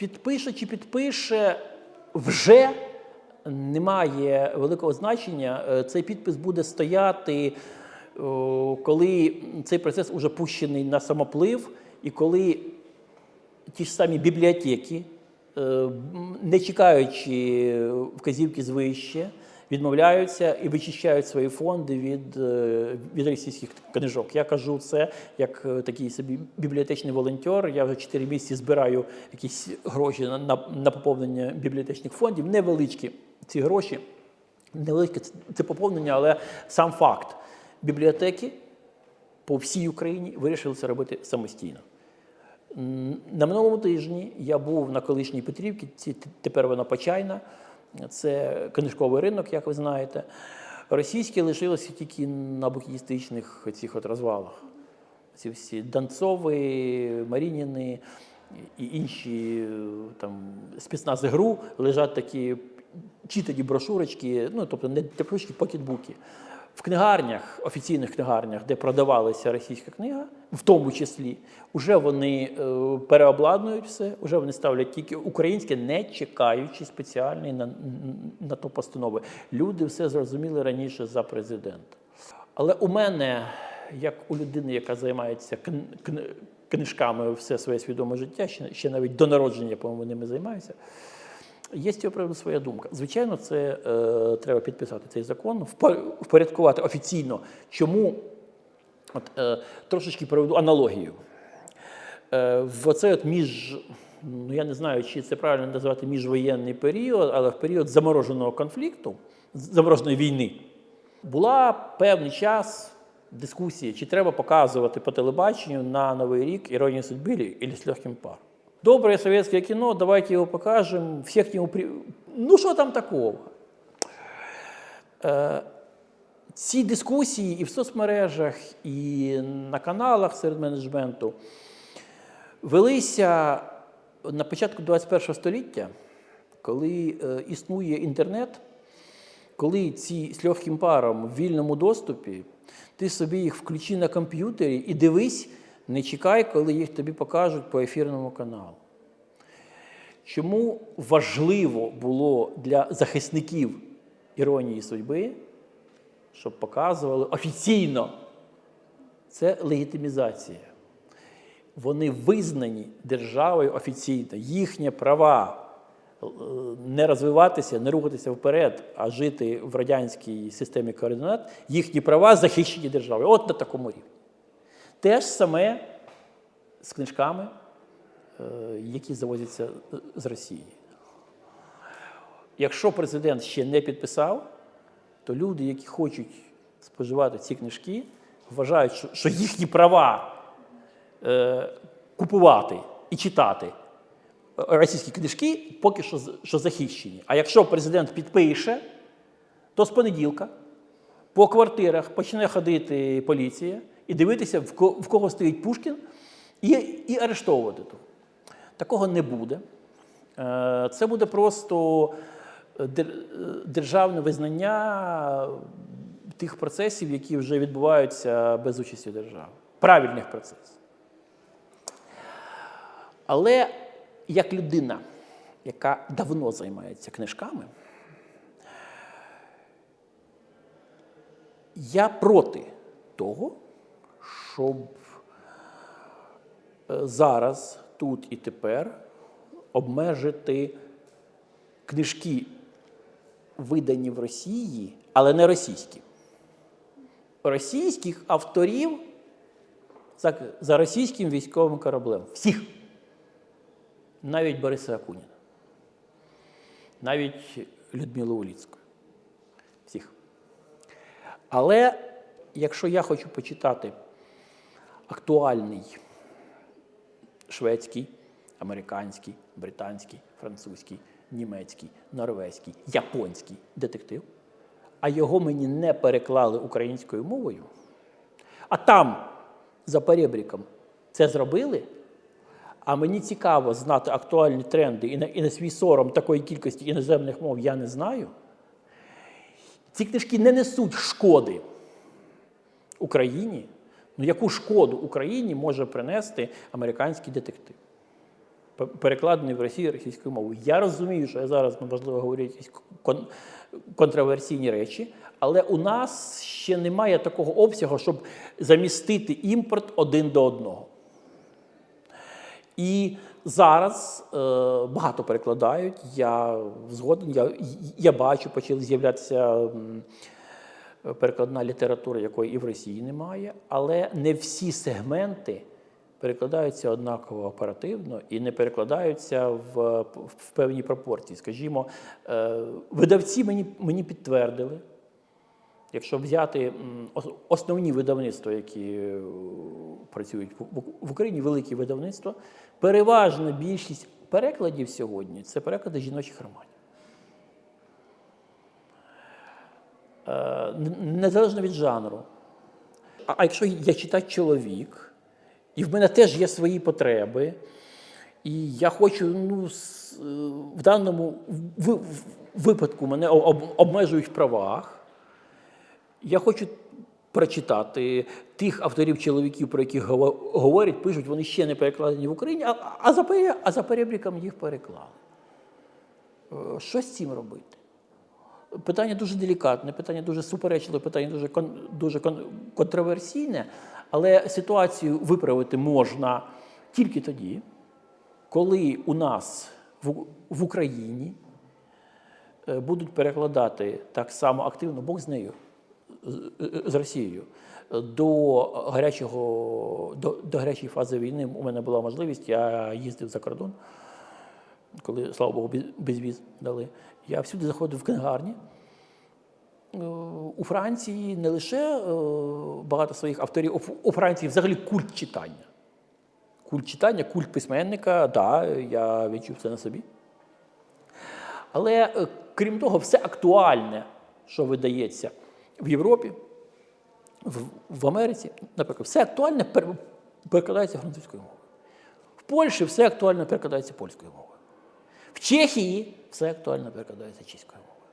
Підпише чи підпише вже немає великого значення. Е, Цей підпис буде стояти, коли цей процес уже пущений на самоплив, і коли ті ж самі бібліотеки, е, не чекаючи вказівки звище, відмовляються і вичищають свої фонди від, е, від російських книжок. Я кажу це як е, такий собі бібліотечний волонтер. Я вже 4 місяці збираю якісь гроші на, на, на поповнення бібліотечних фондів. Невеличкі ці гроші, невеличке це- це поповнення, але сам факт. Бібліотеки по всій Україні вирішили це робити самостійно. На минулому тижні я був на колишній Петрівці, тепер вона Почайна. Це книжковий ринок, як ви знаєте. Російські лишилися тільки на букіністичних цих от розвалах. Ці всі Данцови, Марініни і інші е, там спецнази ГРУ лежать такі читані брошурочки, ну тобто не теплючки, покетбуки. В книгарнях, офіційних книгарнях, де продавалася російська книга, в тому числі, вже вони е, переобладнують все, вже вони ставлять тільки українське, не чекаючи спеціальної на, на то постанови. Люди все зрозуміли раніше за президента. Але у мене, як у людини, яка займається кн- кн- книжками все своє свідоме життя, ще навіть до народження, по-моєму, ними займаюся. Є з цього приводу своя думка. Звичайно, це е, треба підписати цей закон, впорядкувати офіційно. Чому от, е, трошечки проведу аналогію. Е, в оцей от між, ну я не знаю, чи це правильно називати міжвоєнний період, але в період замороженого конфлікту, замороженої війни, була певний час дискусії, чи треба показувати по телебаченню на Новий рік «Иронию судьбы» или или «С легким паром». Доброе советское кино, давайте его покажем, всех к нему при... Ну, что там такого? Ці дискусії і в соцмережах, і на каналах серед менеджменту велися на початку 21 століття, коли е, існує інтернет, коли ці з легким паром в вільному доступі, ти собі їх включи на комп'ютері і дивись, не чекай, коли їх тобі покажуть по ефірному каналу. Чому важливо було для захисників іронії судьби, щоб показували офіційно? Це легітимізація. Вони визнані державою офіційно, їхні права е, не розвиватися, не рухатися вперед, а жити в радянській системі координат, їхні права захищені державою. От на такому рівні. Те ж саме з книжками, е, які завозяться е, з Росії. Якщо президент ще не підписав, то люди, які хочуть споживати ці книжки, вважають, що, їхні права е, купувати і читати російські книжки поки що захищені. А якщо президент підпише, то з понеділка по квартирах почне ходити поліція і дивитися, в кого стоїть Пушкін, і, і арештовувати того. Такого не буде. Е, Це буде просто е, е, державне визнання тих процесів, які вже відбуваються без участі держави. Правильних процесів. Але як людина, яка давно займається книжками, я проти того, щоб е, зараз, тут і тепер обмежити книжки, видані в Росії, але не російські. Російських авторів за, російським військовим кораблем. Всіх. Навіть Бориса Акуніна. Навіть Людмилу Уліцьку. Всіх. Але якщо я хочу почитати актуальний шведський, американський, британський, французький, німецький, норвезький, японський детектив, а його мені не переклали українською мовою, а там, за перебріком, це зробили. А мені цікаво знати актуальні тренди і на, і на свій сором такої кількості іноземних мов я не знаю. Ці книжки не несуть шкоди Україні. Ну яку шкоду Україні може принести американський детектив? перекладений в Росії російською мовою. Я розумію, що я зараз ну, можливо говорю якісь кон- контроверсійні речі, але у нас ще немає такого обсягу, щоб замістити імпорт один до одного. І зараз е, багато перекладають. Я згоден, я, я бачу, почали з'являтися м, перекладна література, якої і в Росії немає, але не всі сегменти перекладаються однаково оперативно і не перекладаються в, в певній пропорції. Скажімо, е, видавці мені, мені підтвердили. Якщо взяти основні видавництва, які е, працюють в- Україні, великі видавництва, переважна більшість перекладів сьогодні це переклади жіночих романів. Е, н- Незалежно від жанру. А якщо я читач чоловік, і в мене теж є свої потреби, і я хочу, ну, е, в даному випадку мене обмежують в правах. Я хочу прочитати тих авторів чоловіків, про яких говорять, пишуть, вони ще не перекладені в Україні, а за перебріком їх переклали. Е, Що з цим робити? Питання дуже делікатне, питання дуже суперечливе, питання дуже, кон, дуже кон, контроверсійне, але ситуацію виправити можна тільки тоді, коли у нас в, в Україні е, будуть перекладати так само активно, Бог з нею, з- Росією. До гарячого до, до гарячої фази війни у мене була можливість. Я їздив за кордон, коли, слава Богу, безвіз дали. Я всюди заходив в книгарні. Е, У Франції не лише е, багато своїх авторів, у- Франції взагалі культ читання. Культ читання, культ письменника, да, я відчув це на собі. Але е, крім того, все актуальне, що видається в Європі, в, в Америці, наприклад, все актуальне перекладається французькою мовою. В Польщі все актуально перекладається польською мовою. В Чехії все актуально перекладається чеською мовою.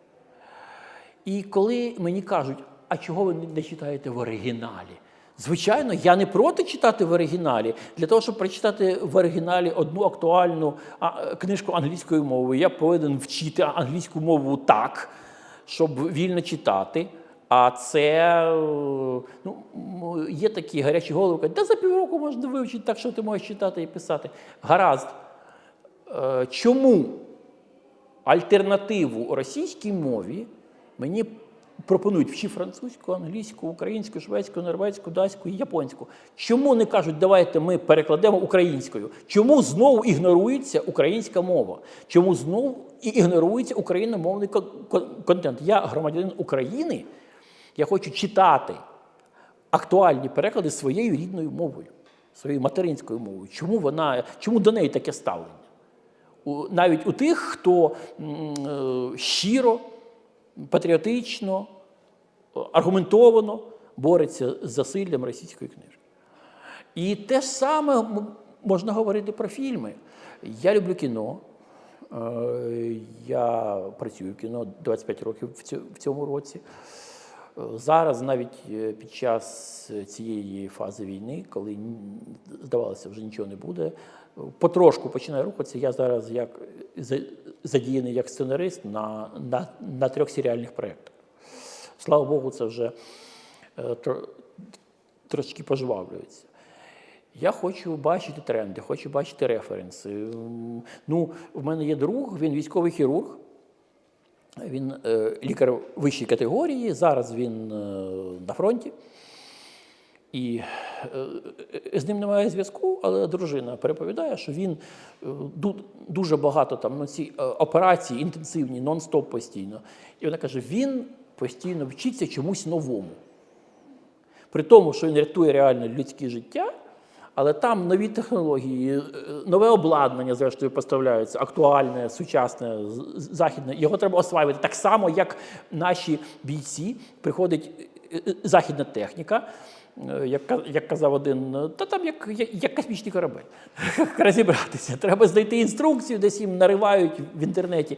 І коли мені кажуть, а чого ви не читаєте в оригіналі? Звичайно, я не проти читати в оригіналі. Для того, щоб прочитати в оригіналі одну актуальну книжку англійською мовою, я повинен вчити англійську мову так, щоб вільно читати. А це ну, є такі гарячі голови, кажуть, та за півроку можна вивчити, так що ти можеш читати і писати. Гаразд. Е, Чому альтернативу російській мові мені пропонують вчи французьку, англійську, українську, шведську, норвезьку, датську і японську. Чому не кажуть, давайте ми перекладемо українською? Чому знову ігнорується українська мова? Чому знову ігнорується україномовний кон- кон- контент? Я громадянин України, я хочу читати актуальні переклади своєю рідною мовою, своєю материнською мовою. Чому вона, чому до неї таке ставлення? Навіть у тих, хто е, щиро, патріотично, е, аргументовано бореться з засиллям російської книжки. І те ж саме можна говорити про фільми. Я люблю кіно. Е, Я працюю в кіно 25 років в цьому році. Зараз, навіть під час цієї фази війни, коли здавалося, вже нічого не буде, потрошку починає рухатися. Я зараз як задіяний як сценарист на, на, на трьох серіальних проєктах. Слава Богу, це вже е, тро- трошки пожвавлюється. Я хочу бачити тренди, хочу бачити референси. Ну, в мене є друг, він військовий хірург. Він е, лікар вищої категорії. Зараз він е, на фронті. І е, з ним немає зв'язку, але дружина переповідає, що він е, дуже багато там ну, ці е, операції інтенсивні, нон-стоп постійно. І вона каже: він постійно вчиться чомусь новому. При тому, що він рятує реально людське життя, але там нові технології, нове обладнання, зрештою, поставляються, актуальне, сучасне, західне. Його треба осваювати так само, як наші бійці. Приходить західна техніка. Е, Як, як казав один, е, та там як, як, космічний корабель. Розібратися. Треба знайти інструкцію, десь їм наривають в інтернеті.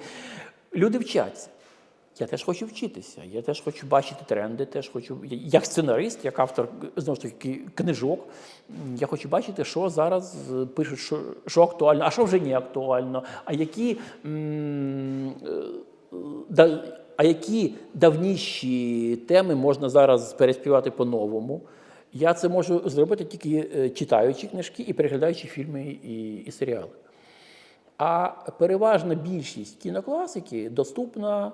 Люди вчаться. Я теж хочу вчитися, я теж хочу бачити тренди, теж хочу, як сценарист, як автор знову ж таки книжок, я хочу бачити, що зараз е, пишуть, що, що актуально, а що вже не актуально, а які, да, а які давніші теми можна зараз переспівати по-новому. Я це можу зробити тільки е, читаючи книжки і переглядаючи фільми і, і серіали. А переважна більшість кінокласики доступна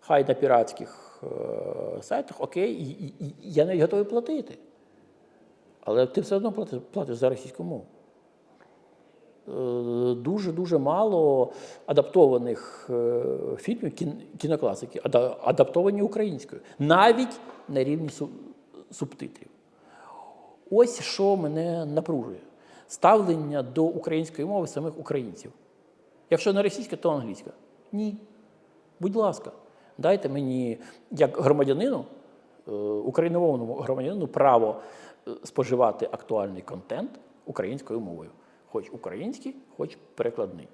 хай на піратських е, сайтах, окей, і, і, і я навіть готовий платити. Але ти все одно платиш, платиш за російську мову. Дуже-дуже мало адаптованих е, фільмів кін- кінокласики, адаптовані українською, навіть на рівні субтитрів. Ось що мене напружує: ставлення до української мови самих українців. Якщо не російська, то англійська. Ні. Будь ласка, дайте мені, як громадянину, е, україномовному громадянину, право е, споживати актуальний контент українською мовою. Хоч український, хоч перекладний.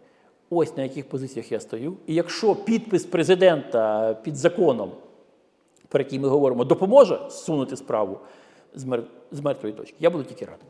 Ось на яких позиціях я стою. І якщо підпис президента під законом, про який ми говоримо, допоможе зсунути справу з мертвої точки, я буду тільки радий.